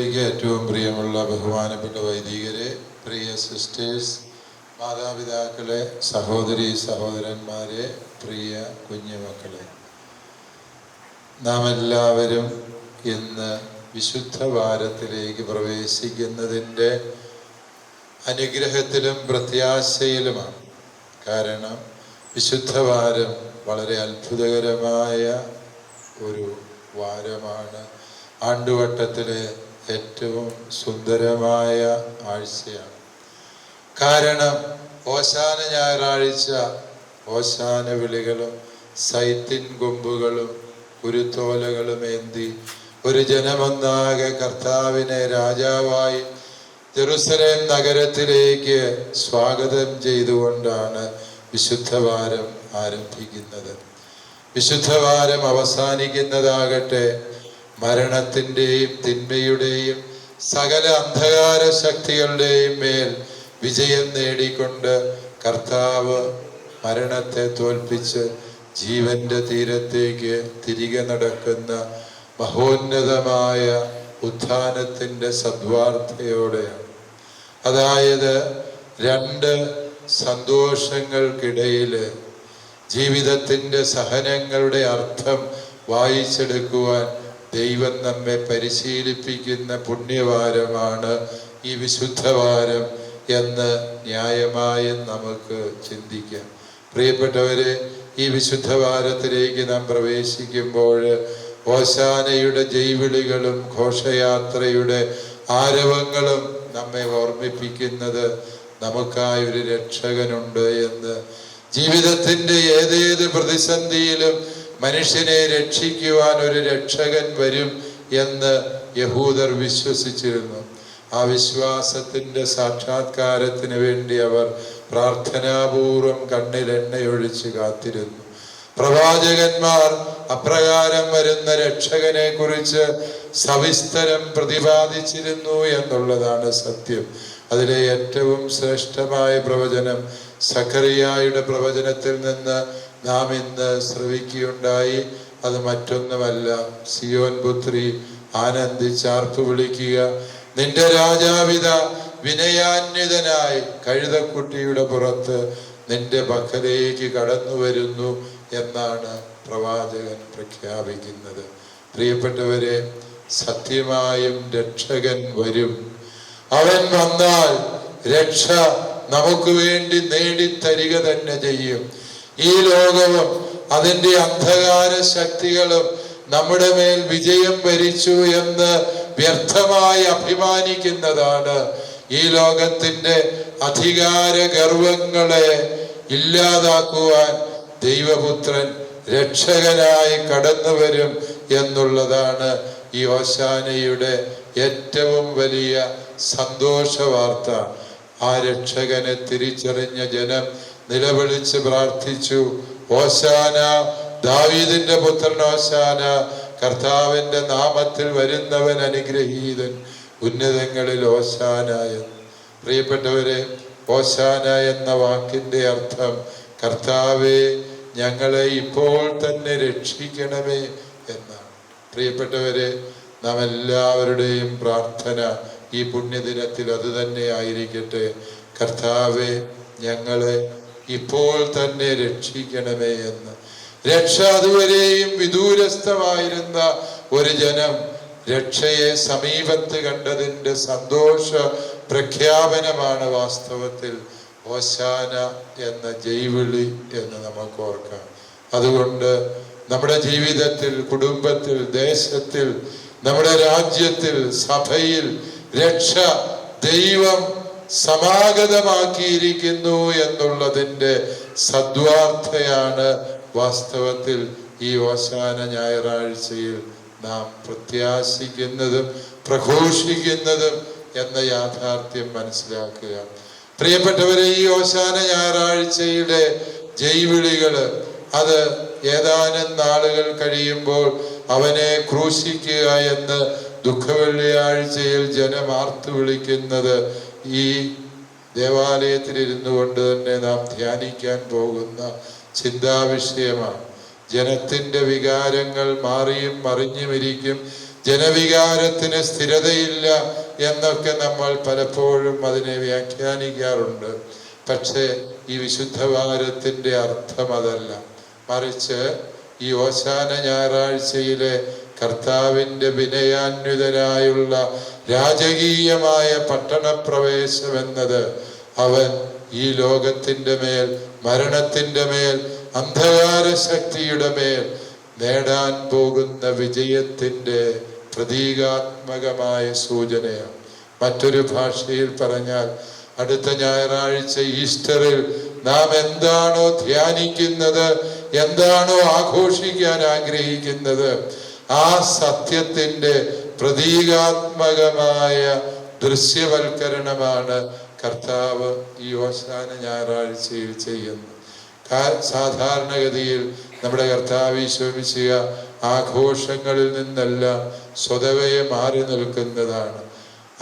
ഏറ്റവും പ്രിയമുള്ള ബഹുമാനപ്പെട്ട വൈദികരെ പ്രിയ സിസ്റ്റേഴ്സ് മാതാപിതാക്കളെ സഹോദരി സഹോദരന്മാരെ പ്രിയ കുഞ്ഞുമക്കളെ. നാം എല്ലാവരും ഇന്ന് വിശുദ്ധ വാരത്തിലേക്ക് പ്രവേശിക്കുന്നതിന്റെ അനുഗ്രഹത്തിലും പ്രത്യാശയിലുമാണ്. കാരണം വിശുദ്ധ വാരം വളരെ അത്ഭുതകരമായ ഒരു വാരമാണ്. ആണ്ടുവട്ടത്തിലെ ഏറ്റവും സുന്ദരമായ ആഴ്ചയാണ്. കാരണം ഓശാന ഞായറാഴ്ച ഓശാന വിളികളും സൈത്തിൻ കൊമ്പുകളും കുരുത്തോലകളും ഏന്തി ഒരു ജനമൊന്നാകെ കർത്താവിനെ രാജാവായി ജെറുസലേം നഗരത്തിലേക്ക് സ്വാഗതം ചെയ്തുകൊണ്ടാണ് വിശുദ്ധവാരം ആരംഭിക്കുന്നത്. വിശുദ്ധവാരം അവസാനിക്കുന്നതാകട്ടെ മരണത്തിന്റെയും തിന്മയുടെയും സകല അന്ധകാര ശക്തികളുടെയും മേൽ വിജയം നേടിക്കൊണ്ട് കർത്താവ് മരണത്തെ തോൽപ്പിച്ച് ജീവന്റെ തീരത്തേക്ക് തിരികെ നടക്കുന്ന മഹോന്നതമായ ഉത്ഥാനത്തിന്റെ സദ്വാർത്ഥയോടെയാണ് അതായത് രണ്ട് സന്തോഷങ്ങൾക്കിടയിൽ ജീവിതത്തിന്റെ സഹനങ്ങളുടെ അർത്ഥം വായിച്ചെടുക്കുവാൻ ദൈവം നമ്മെ പരിശീലിപ്പിക്കുന്ന പുണ്യവാരമാണ് ഈ വിശുദ്ധവാരം എന്ന് ന്യായമായും നമുക്ക് ചിന്തിക്കാം. പ്രിയപ്പെട്ടവരെ ഈ വിശുദ്ധവാരത്തിലേക്ക് നാം പ്രവേശിക്കുമ്പോൾ ഓശാനയുടെ ജൈവിളികളും ഘോഷയാത്രയുടെ ആരവങ്ങളും നമ്മെ ഓർമ്മിപ്പിക്കുന്നത് നമുക്കായി ഒരു രക്ഷകനുണ്ട് എന്ന്. ജീവിതത്തിന്റെ ഏതേത് പ്രതിസന്ധിയിലും മനുഷ്യനെ രക്ഷിക്കുവാൻ ഒരു രക്ഷകൻ വരും എന്ന് യഹൂദർ വിശ്വസിച്ചിരുന്നു. ആ വിശ്വാസത്തിന്റെ സാക്ഷാത്കാരത്തിന് വേണ്ടി അവർ പ്രാർത്ഥനാപൂർവം കണ്ണിൽ എണ്ണയൊഴിച്ച് കാത്തിരുന്നു. പ്രവാചകന്മാർ അപ്രകാരം വരുന്ന രക്ഷകനെ കുറിച്ച് സവിസ്തരം പ്രതിപാദിച്ചിരുന്നു എന്നുള്ളതാണ് സത്യം. അതിലെ ഏറ്റവും ശ്രേഷ്ഠമായ പ്രവചനം സക്കറിയായുടെ പ്രവചനത്തിൽ നിന്ന് നാം ഇന്ന് ശ്രവിക്കുകയുണ്ടായി. അത് മറ്റൊന്നുമല്ല. സിയോൻ പുത്രി ആനന്ദിച്ചാർപ്പ് വിളിക്കുക. നിന്റെ രാജാവിത വിനയാന്വിതനായി കഴുതക്കുട്ടിയുടെ പുറത്ത് നിന്റെ പക്കലേക്ക് കടന്നു വരുന്നു എന്നാണ് പ്രവാചകൻ പ്രഖ്യാപിക്കുന്നത്. പ്രിയപ്പെട്ടവരെ സത്യമായും രക്ഷകൻ വരും. അവൻ വന്നാൽ രക്ഷ നമുക്ക് വേണ്ടി നേടിത്തരിക തന്നെ ചെയ്യും. ഈ ലോകവും അതിന്റെ അന്ധകാര ശക്തികളും നമ്മുടെ മേൽ വിജയം വരിച്ചു എന്ന് വ്യർത്ഥമായി അഭിമാനിക്കുന്നതാണ് ഈ ലോകത്തിന്റെ അധികാര ഗർവങ്ങളെ ഇല്ലാതാക്കുവാൻ ദൈവപുത്രൻ രക്ഷകനായി കടന്നു വരും എന്നുള്ളതാണ് ഈ ഓശാനയുടെ ഏറ്റവും വലിയ സന്തോഷ വാർത്ത ആ രക്ഷകനെ തിരിച്ചറിഞ്ഞ ജനം നിലവിളിച്ച് പ്രാർത്ഥിച്ചു. ഓശാന ദാവീദിന്റെ പുത്രൻ ഓശാന കർത്താവിന്റെ നാമത്തിൽ വരുന്നവൻ അനുഗ്രഹീതൻ ഉന്നതങ്ങളിൽ ഓശാന എന്ന്. പ്രിയപ്പെട്ടവരെ ഓശാന എന്ന വാക്കിന്റെ അർത്ഥം കർത്താവെ ഞങ്ങളെ ഇപ്പോൾ തന്നെ രക്ഷിക്കണമേ എന്നാണ്. പ്രിയപ്പെട്ടവരെ നാം എല്ലാവരുടെയും പ്രാർത്ഥന ഈ പുണ്യദിനത്തിൽ അത് തന്നെ ആയിരിക്കട്ടെ. കർത്താവെ ഞങ്ങളെ ഇപ്പോൾ തന്നെ രക്ഷിക്കണമേ എന്ന്. രക്ഷ അതുവരെയും വിദൂരസ്ഥമായിരുന്ന ഒരു ജനം രക്ഷയെ സമീപത്ത് കണ്ടതിന്റെ സന്തോഷ പ്രഖ്യാപനമാണ് വാസ്തവത്തിൽ ഓശാന എന്ന ജൈവിളി എന്ന് നമുക്ക് ഓർക്കാം. അതുകൊണ്ട് നമ്മുടെ ജീവിതത്തിൽ കുടുംബത്തിൽ ദേശത്തിൽ നമ്മുടെ രാജ്യത്തിൽ സഭയിൽ രക്ഷ ദൈവം സമാഗതമാക്കിയിരിക്കുന്നു എന്നുള്ളതിന്റെ സദ്വാർത്ഥയാണ് വാസ്തവത്തിൽ ഈ ഓശാന ഞായറാഴ്ചയിൽ നാം പ്രത്യാശിക്കുന്നതും പ്രഘോഷിക്കുന്നതും എന്ന യാഥാർത്ഥ്യം മനസ്സിലാക്കുക. പ്രിയപ്പെട്ടവരെ ഈ ഓശാന ഞായറാഴ്ചയുടെ ജൈവിളികൾ അത് ഏതാനും നാളുകൾ കഴിയുമ്പോൾ അവനെ ക്രൂശിക്കുക എന്ന് ദുഃഖവെള്ളിയാഴ്ചയിൽ ജനം ആർത്തു വിളിക്കുന്നത് ഈ ദേവാലയത്തിൽ ഇരുന്നു കൊണ്ട് തന്നെ നാം ധ്യാനിക്കാൻ പോകുന്ന ചിന്താവിഷയമാണ്. ജനത്തിന്റെ വികാരങ്ങൾ മാറിയും മറിഞ്ഞുമിരിക്കും ജനവികാരത്തിന് സ്ഥിരതയില്ല എന്നൊക്കെ നമ്മൾ പലപ്പോഴും അതിനെ വ്യാഖ്യാനിക്കാറുണ്ട്. പക്ഷേ ഈ വിശുദ്ധ ഭാരത്തിന്റെ അർത്ഥം അതല്ല. മറിച്ച് ഈ ഓശാന ഞായറാഴ്ചയിലെ കർത്താവിന്റെ വിനയാന്വിതനായുള്ള രാജകീയമായ പട്ടണപ്രവേശം എന്നത് അവൻ ഈ ലോകത്തിന്റെ മേൽ മരണത്തിന്റെ മേൽ അന്ധകാര ശക്തിയുടെ മേൽ നേടാൻ പോകുന്ന വിജയത്തിന്റെ പ്രതീകാത്മകമായ സൂചനയാണ്. മറ്റൊരു ഭാഷയിൽ പറഞ്ഞാൽ അടുത്ത ഞായറാഴ്ച ഈസ്റ്ററിൽ നാം എന്താണോ ധ്യാനിക്കുന്നത് എന്താണോ ആഘോഷിക്കാൻ ആഗ്രഹിക്കുന്നത് ആ സത്യത്തിന്റെ പ്രതീകാത്മകമായ ദൃശ്യവൽക്കരണമാണ് കർത്താവ് ഈ ഓശാന ഞായറാഴ്ചയിൽ ചെയ്യുന്നത്. സാധാരണഗതിയിൽ നമ്മുടെ കർത്താവ് ഈശോമിശിക ആഘോഷങ്ങളിൽ നിന്നെല്ലാം സ്വതവേ മാറി നിൽക്കുന്നതാണ്.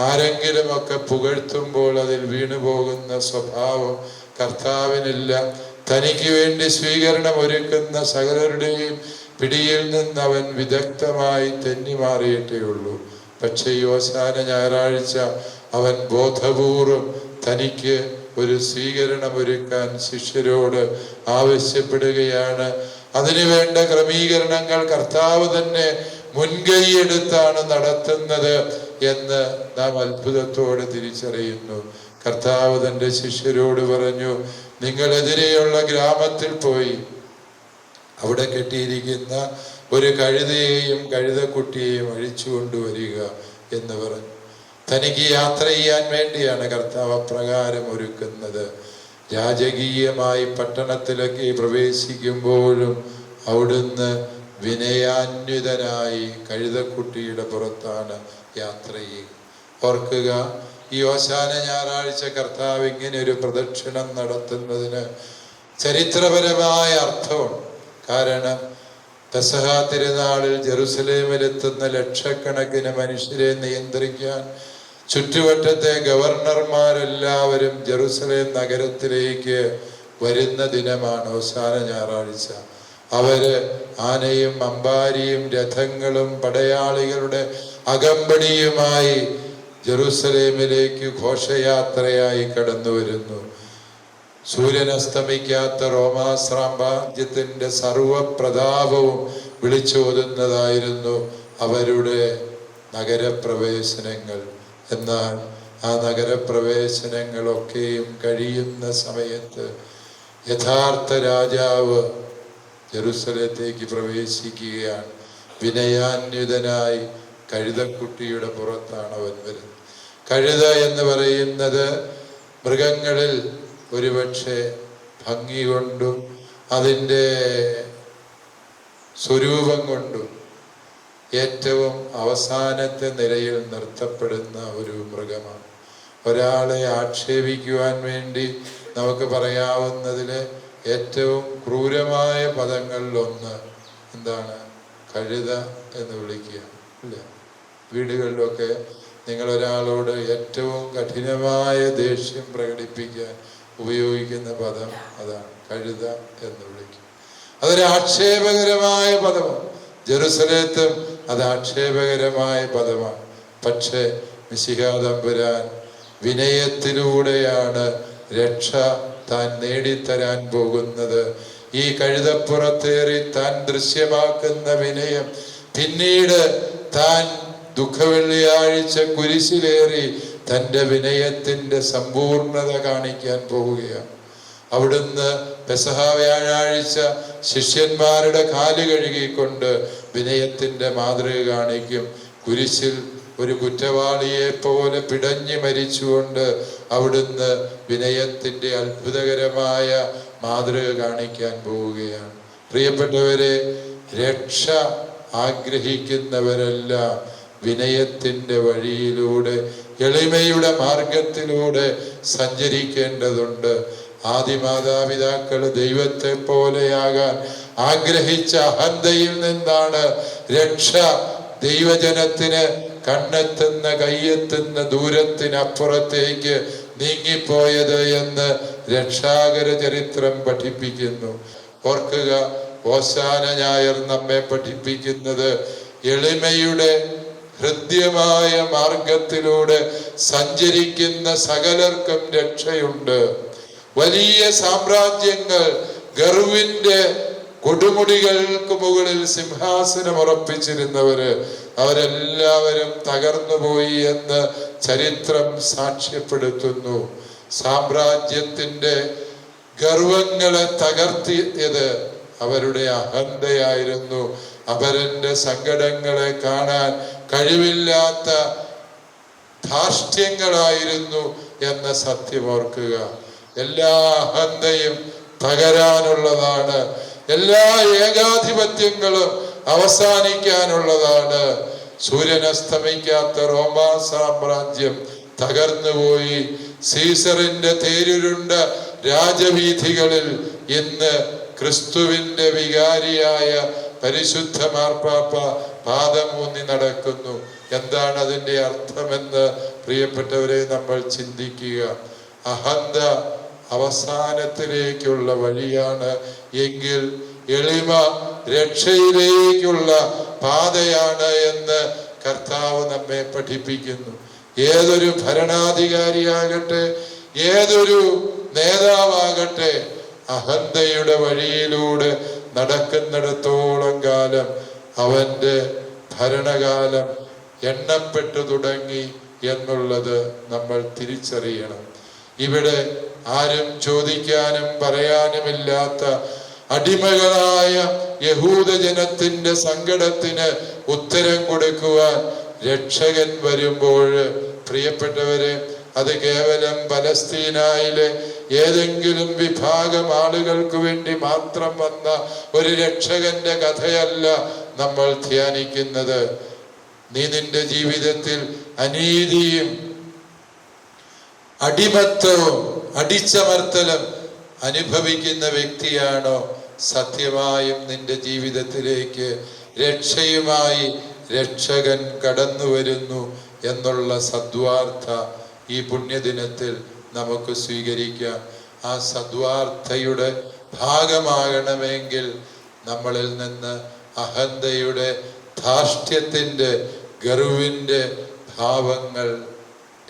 ആരെങ്കിലും ഒക്കെ പുകഴ്ത്തുമ്പോൾ അതിൽ വീണുപോകുന്ന സ്വഭാവം കർത്താവിനില്ല. തനിക്ക് വേണ്ടി സ്വീകരണം ഒരുക്കുന്ന സകലരുടെയും പിടിയിൽ നിന്ന് അവൻ വിദഗ്ധമായി തെന്നി മാറിയിട്ടേ ഉള്ളൂ പക്ഷേ ഈ അവസാന ഞായറാഴ്ച അവൻ ബോധപൂർവം തനിക്ക് ഒരു സ്വീകരണം ഒരുക്കാൻ ശിഷ്യരോട് ആവശ്യപ്പെടുകയാണ്. അതിനുവേണ്ട ക്രമീകരണങ്ങൾ കർത്താവ് തന്നെ മുൻകൈയെടുത്താണ് നടത്തുന്നത് എന്ന് നാം അത്ഭുതത്തോടെ തിരിച്ചറിയുന്നു. കർത്താവ് തന്റെ ശിഷ്യരോട് പറഞ്ഞു നിങ്ങളെതിരെയുള്ള ഗ്രാമത്തിൽ പോയി അവിടെ കെട്ടിയിരിക്കുന്ന ഒരു കഴുതയെയും കഴുതക്കുട്ടിയെയും അഴിച്ചു കൊണ്ടുവരിക എന്ന് പറഞ്ഞു. തനിക്ക് യാത്ര ചെയ്യാൻ വേണ്ടിയാണ് കർത്താവ് അപ്രകാരം ഒരുക്കുന്നത്. രാജകീയമായി പട്ടണത്തിലേക്ക് പ്രവേശിക്കുമ്പോഴും അവിടുന്ന് വിനയാന്വിതനായി കഴുതക്കുട്ടിയുടെ പുറത്താണ് യാത്ര ചെയ്യുക. ഓർക്കുക ഈ ഓശാന ഞായറാഴ്ച കർത്താവ് ഇങ്ങനെ ഒരു പ്രദക്ഷിണം നടത്തുന്നതിന് ചരിത്രപരമായ അർത്ഥമുണ്ട്. കാരണം പെസഹ തിരുനാളിൽ ജെറുസലേമിലെത്തുന്ന ലക്ഷക്കണക്കിന് മനുഷ്യരെ നിയന്ത്രിക്കാൻ ചുറ്റുവറ്റത്തെ ഗവർണർമാരെല്ലാവരും ജെറുസലേം നഗരത്തിലേക്ക് വരുന്ന ദിനമാണ് അവസാന ഞായറാഴ്ച. അവർ ആനയും അമ്പാരിയും രഥങ്ങളും പടയാളികളുടെ അകമ്പടിയുമായി ജെറുസലേമിലേക്ക് ഘോഷയാത്രയായി കടന്നു വരുന്നു സൂര്യൻ അസ്തമിക്കാത്ത റോമാ സാമ്രാജ്യത്തിന്റെ സർവപ്രതാപവും വിളിച്ചോതുന്നതായിരുന്നു അവരുടെ നഗരപ്രവേശനങ്ങൾ. എന്നാൽ ആ നഗരപ്രവേശനങ്ങളൊക്കെയും കഴിയുന്ന സമയത്ത് യഥാർത്ഥ രാജാവ് ജെറുസലത്തേക്ക് പ്രവേശിക്കുകയാണ്. വിനയാന്വിതനായി കഴുതക്കുട്ടിയുടെ പുറത്താണ് അവൻ വരുന്നത്. കഴുത എന്ന് പറയുന്നത് മൃഗങ്ങളിൽ ഒരുപക്ഷെ ഭംഗി കൊണ്ടും അതിന്റെ സ്വരൂപം കൊണ്ടും ഏറ്റവും അവസാനത്തെ നിലയിൽ നിർത്തപ്പെടുന്ന ഒരു മൃഗമാണ്. ഒരാളെ ആക്ഷേപിക്കുവാൻ വേണ്ടി നമുക്ക് പറയാവുന്നതിൽ ഏറ്റവും ക്രൂരമായ പദങ്ങളിലൊന്ന് എന്താണ്? കഴുത എന്ന് വിളിക്കുക ഇല്ല വീടുകളിലൊക്കെ നിങ്ങളൊരാളോട് ഏറ്റവും കഠിനമായ ദേഷ്യം പ്രകടിപ്പിക്കാൻ ഉപയോഗിക്കുന്ന പദം അതാണ് കഴുത എന്ന് വിളിക്കും. അതൊരു ആക്ഷേപകരമായ പദമാണ്. ജെറുസലേത്തും അത് ആക്ഷേപകരമായ പദമാണ്. പക്ഷേ മിശിഹാദമ്പുരാൻ വിനയത്തിലൂടെയാണ് രക്ഷ താൻ നേടിത്തരാൻ പോകുന്നത്. ഈ കഴുതപ്പുറത്തേറി താൻ ദൃശ്യമാക്കുന്ന വിനയം പിന്നീട് താൻ ദുഃഖവെള്ളിയാഴ്ച കുരിശിലേറി തന്റെ വിനയത്തിന്റെ സമ്പൂർണത കാണിക്കാൻ പോവുകയാണ്. അവിടുന്ന് പെസഹ വ്യാഴാഴ്ച ശിഷ്യന്മാരുടെ കാൽ കഴുകിക്കൊണ്ട് വിനയത്തിന്റെ മാതൃക കാണിക്കും. കുരിശിൽ ഒരു കുറ്റവാളിയെ പോലെ പിടഞ്ഞു മരിച്ചുകൊണ്ട് അവിടുന്ന് വിനയത്തിന്റെ അത്ഭുതകരമായ മാതൃക കാണിക്കാൻ പോവുകയാണ്. പ്രിയപ്പെട്ടവരെ രക്ഷ ആഗ്രഹിക്കുന്നവരെല്ലാം വിനയത്തിന്റെ വഴിയിലൂടെ എളിമയുടെ മാർഗത്തിലൂടെ സഞ്ചരിക്കേണ്ടതുണ്ട്. ആദിമാതാപിതാക്കൾ ദൈവത്തെ പോലെയാകാൻ ആഗ്രഹിച്ച അഹന്തയിൽ നിന്നാണ് രക്ഷ ദൈവജനത്തിന് കണ്ണെത്തുന്ന കയ്യെത്തുന്ന ദൂരത്തിനപ്പുറത്തേക്ക് നീങ്ങിപ്പോയത് എന്ന് രക്ഷാകര ചരിത്രം പഠിപ്പിക്കുന്നു. ഓർക്കുക ഓശാന ഞായർ നമ്മെ പഠിപ്പിക്കുന്നത് എളിമയുടെ ഹൃദ്യമായ മാർഗത്തിലൂടെ സഞ്ചരിക്കുന്ന സകലർക്കും രക്ഷയുണ്ട്. വലിയ സാമ്രാജ്യങ്ങൾ ഗർവിന്റെ കൊടുമുടികൾക്ക് മുകളിൽ സിംഹാസനം ഉറപ്പിച്ചിരുന്നവര് അവരെല്ലാവരും തകർന്നുപോയി എന്ന് ചരിത്രം സാക്ഷ്യപ്പെടുത്തുന്നു. സാമ്രാജ്യത്തിന്റെ ഗർവങ്ങളെ തകർത്തിയത് അവരുടെ അഹന്തയായിരുന്നു. അവരന്റെ സങ്കടങ്ങളെ കാണാൻ കഴിവില്ലാത്ത ധാർഷ്ട്യങ്ങളായിരുന്നു എന്ന സത്യം ഓർക്കുക. എല്ലാ അഹന്തയും തകരാനുള്ളതാണ്. എല്ലാ ഏകാധിപത്യങ്ങളും അവസാനിക്കാനുള്ളതാണ്. സൂര്യൻ അസ്തമിക്കാത്ത റോമാ സാമ്രാജ്യം തകർന്നുപോയി. സീസറിന്റെ തേരുരുണ്ട രാജവീഥികളിൽ ഇന്ന് ക്രിസ്തുവിന്റെ വികാരിയായ പരിശുദ്ധ മാർപ്പാപ്പ പാദമൂന്നി നടക്കുന്നു. എന്താണ് അതിന്റെ അർത്ഥമെന്ന് പ്രിയപ്പെട്ടവരെ നമ്മൾ ചിന്തിക്കുക. അഹന്ത അവസാനത്തിലേക്കുള്ള വഴിയാണ് എങ്കിൽ എളിമ രക്ഷയിലേക്കുള്ള പാതയാണ് എന്ന് കർത്താവ് നമ്മെ പഠിപ്പിക്കുന്നു. ഏതൊരു ഭരണാധികാരിയാകട്ടെ ഏതൊരു നേതാവാകട്ടെ അഹന്തയുടെ വഴിയിലൂടെ നടക്കുന്നിടത്തോളം കാലം അവന്റെ ഭരണകാലം എണ്ണപ്പെട്ടു തുടങ്ങി എന്നുള്ളത് നമ്മൾ തിരിച്ചറിയണം. ഇവിടെ ആരും ചോദിക്കാനും പറയാനുമില്ലാത്ത അടിമകളായ യഹൂദ ജനത്തിന്റെ സങ്കടത്തിന് ഉത്തരം കൊടുക്കുവാൻ രക്ഷകൻ വരുമ്പോൾ പ്രിയപ്പെട്ടവരെ അത് കേവലം പലസ്തീനായിലെ ഏതെങ്കിലും വിഭാഗം ആളുകൾക്ക് വേണ്ടി മാത്രം വന്ന ഒരു രക്ഷകന്റെ കഥയല്ല നമ്മൾ ധ്യാനിക്കുന്നത്. നീ നിന്റെ ജീവിതത്തിൽ അനീതിയും അടിമത്തവും അടിച്ചമർത്തലും അനുഭവിക്കുന്ന വ്യക്തിയാണോ? സത്യമായും നിന്റെ ജീവിതത്തിലേക്ക് രക്ഷയുമായി രക്ഷകൻ കടന്നു വരുന്നു എന്നുള്ള സദ്വാർത്ഥ ഈ പുണ്യദിനത്തിൽ നമുക്ക് സ്വീകരിക്കാം. ആ സദ്വാർത്ഥയുടെ ഭാഗമാകണമെങ്കിൽ നമ്മളിൽ നിന്ന് അഹന്തയുടെ ധാർഷ്ട്യത്തിന്റെ ഗർവിന്റെ ഭാവങ്ങൾ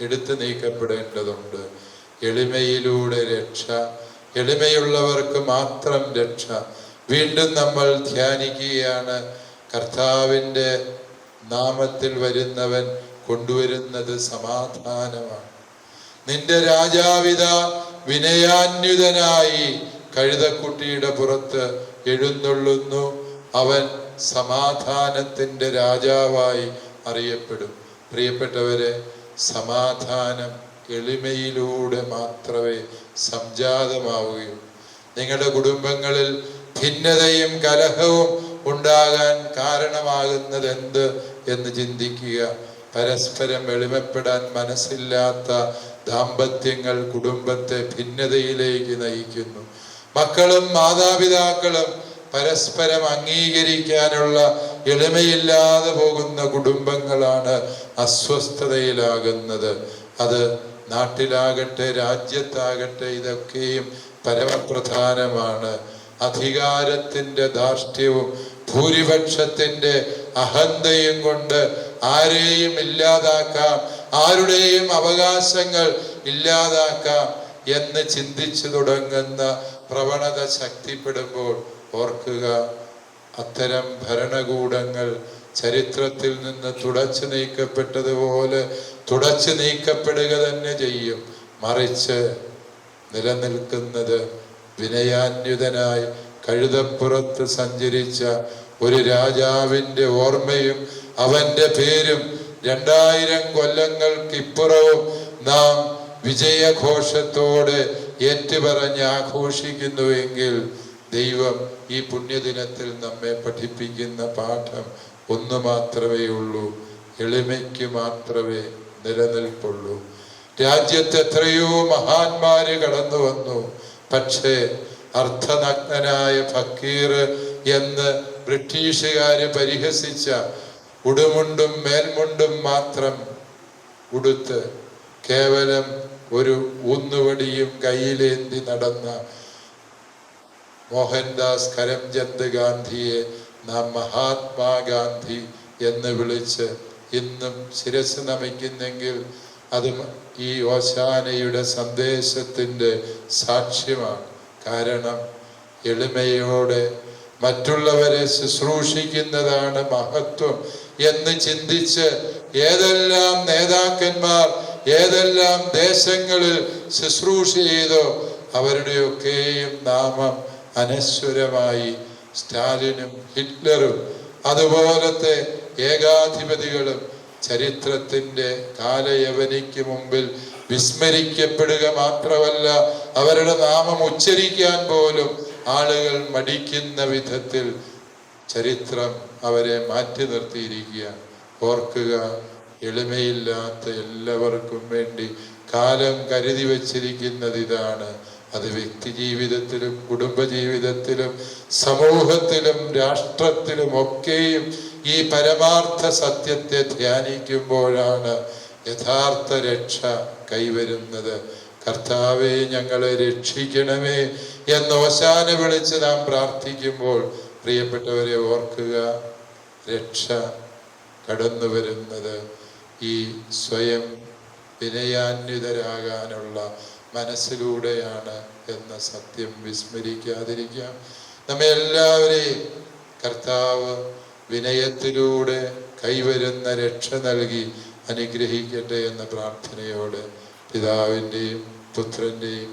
എടുത്തു നീക്കപ്പെടേണ്ടതുണ്ട്. എളിമയിലൂടെ രക്ഷ എളിമയുള്ളവർക്ക് മാത്രം രക്ഷ. വീണ്ടും നമ്മൾ ധ്യാനിക്കുകയാണ് കർത്താവിന്റെ നാമത്തിൽ വരുന്നവൻ കൊണ്ടുവരുന്നത് സമാധാനമാണ്. നിന്റെ രാജാവിത വിനയാന്യുതനായി കഴുതക്കുട്ടിയുടെ പുറത്ത് എഴുന്നള്ളുന്നു. അവൻ സമാധാനത്തിന്റെ രാജാവായി അറിയപ്പെടും. പ്രിയപ്പെട്ടവരെ സമാധാനം എളിമയിലൂടെ മാത്രമേ സംജാതമാവുകയുള്ളൂ. നിങ്ങളുടെ കുടുംബങ്ങളിൽ ഭിന്നതയും കലഹവും ഉണ്ടാകാൻ കാരണമാകുന്നത് എന്ത് എന്ന് ചിന്തിക്കുക. പരസ്പരം എളിമപ്പെടാൻ മനസ്സില്ലാത്ത ദാമ്പത്യങ്ങൾ കുടുംബത്തെ ഭിന്നതയിലേക്ക് നയിക്കുന്നു. മക്കളും മാതാപിതാക്കളും പരസ്പരം അംഗീകരിക്കാനുള്ള എളിമയില്ലാതെ പോകുന്ന കുടുംബങ്ങളാണ് അസ്വസ്ഥതയിലാകുന്നത്. അത് നാട്ടിലാകട്ടെ രാജ്യത്താകട്ടെ ഇതൊക്കെയും പരമപ്രധാനമാണ്. അധികാരത്തിന്റെ ധാർഷ്ട്യവും ഭൂരിപക്ഷത്തിന്റെ അഹന്തയും കൊണ്ട് ആരെയും ഇല്ലാതാക്കാം. ആരുടെയും അവകാശങ്ങൾ ഇല്ലാതാക്കാം എന്ന് ചിന്തിച്ചു തുടങ്ങുന്ന പ്രവണത ശക്തിപ്പെടുമ്പോൾ ഓർക്കുക അത്തരം ഭരണകൂടങ്ങൾ ചരിത്രത്തിൽ നിന്ന് തുടച്ചു നീക്കപ്പെട്ടതുപോലെ തുടച്ചു നീക്കപ്പെടുക തന്നെ ചെയ്യും. മറിച്ച് നിലനിൽക്കുന്നത് വിനയാന്യുതനായി കഴുതപ്പുറത്ത് സഞ്ചരിച്ച ഒരു രാജാവിന്റെ ഓർമ്മയും അവന്റെ പേരും രണ്ടായിരം കൊല്ലങ്ങൾക്കിപ്പുറവും നാം വിജയഘോഷത്തോടെ ഏറ്റുപറഞ്ഞ് ആഘോഷിക്കുന്നുവെങ്കിൽ ദൈവം ഈ പുണ്യദിനത്തിൽ നമ്മെ പഠിപ്പിക്കുന്ന പാഠം ഒന്ന് മാത്രമേ ഉള്ളൂ എളിമയ്ക്ക് മാത്രമേ നിലനിൽപ്പുള്ളൂ. രാജ്യത്ത് എത്രയോ മഹാന്മാര് കടന്നു വന്നു. പക്ഷേ അർത്ഥനഗ്നനായ ഫക്കീർ എന്ന് ബ്രിട്ടീഷുകാര് പരിഹസിച്ച ഉടുമുണ്ടും മേൽമുണ്ടും മാത്രം ഉടുത്ത് കേവലം ഒരു ഊന്നുവടിയും കയ്യിലേന്തി നടന്ന മോഹൻദാസ് കരംചന്ദ് ഗാന്ധിയെ നാം മഹാത്മാഗാന്ധി എന്ന് വിളിച്ച് ഇന്നും ശിരസ് നമിക്കുന്നെങ്കിൽ അത് ഈ ഓശാനയുടെ സന്ദേശത്തിന്റെ സാക്ഷ്യമാണ്. കാരണം എളിമയോടെ മറ്റുള്ളവരെ ശുശ്രൂഷിക്കുന്നതാണ് മഹത്വം എന്ന് ചിന്തിച്ച് ഏതെല്ലാം നേതാക്കന്മാർ ഏതെല്ലാം ദേശങ്ങളിൽ ശുശ്രൂഷ ചെയ്തോ അവരുടെയൊക്കെയും നാമം അനശ്വരമായി സ്റ്റാലിനും ഹിറ്റ്ലറും അതുപോലത്തെ ഏകാധിപതികളും ചരിത്രത്തിന്റെ കാലയവനിക്ക് മുമ്പിൽ വിസ്മരിക്കപ്പെടുക മാത്രമല്ല അവരുടെ നാമം ഉച്ചരിക്കാൻ പോലും ആളുകൾ മടിക്കുന്ന വിധത്തിൽ ചരിത്രം അവരെ മാറ്റി നിർത്തിയിരിക്കുക. ഓർക്കുക എളിമയില്ലാത്ത എല്ലാവർക്കും വേണ്ടി കാലം കരുതി വച്ചിരിക്കുന്നത് ഇതാണ്. അത് വ്യക്തി ജീവിതത്തിലും കുടുംബജീവിതത്തിലും സമൂഹത്തിലും രാഷ്ട്രത്തിലും ഒക്കെയും ഈ പരമാർത്ഥ സത്യത്തെ ധ്യാനിക്കുമ്പോഴാണ് യഥാർത്ഥ രക്ഷ കൈവരുന്നത്. കർത്താവെ ഞങ്ങളെ രക്ഷിക്കണമേ. എന്ന് ഓശാന വിളിച്ച് നാം പ്രാർത്ഥിക്കുമ്പോൾ പ്രിയപ്പെട്ടവരെ ഓർക്കുക രക്ഷ കടന്നു വരുന്നത് ഈ സ്വയം വിനയാന്വിതരാകാനുള്ള മനസ്സിലൂടെയാണ് എന്ന സത്യം വിസ്മരിക്കാതിരിക്കാം നമ്മെ എല്ലാവരെയും കർത്താവ് വിനയത്തിലൂടെ കൈവരുന്ന രക്ഷ നൽകി അനുഗ്രഹിക്കട്ടെ എന്ന പ്രാർത്ഥനയോടെ പിതാവിന്റെയും പുത്രന്റെയും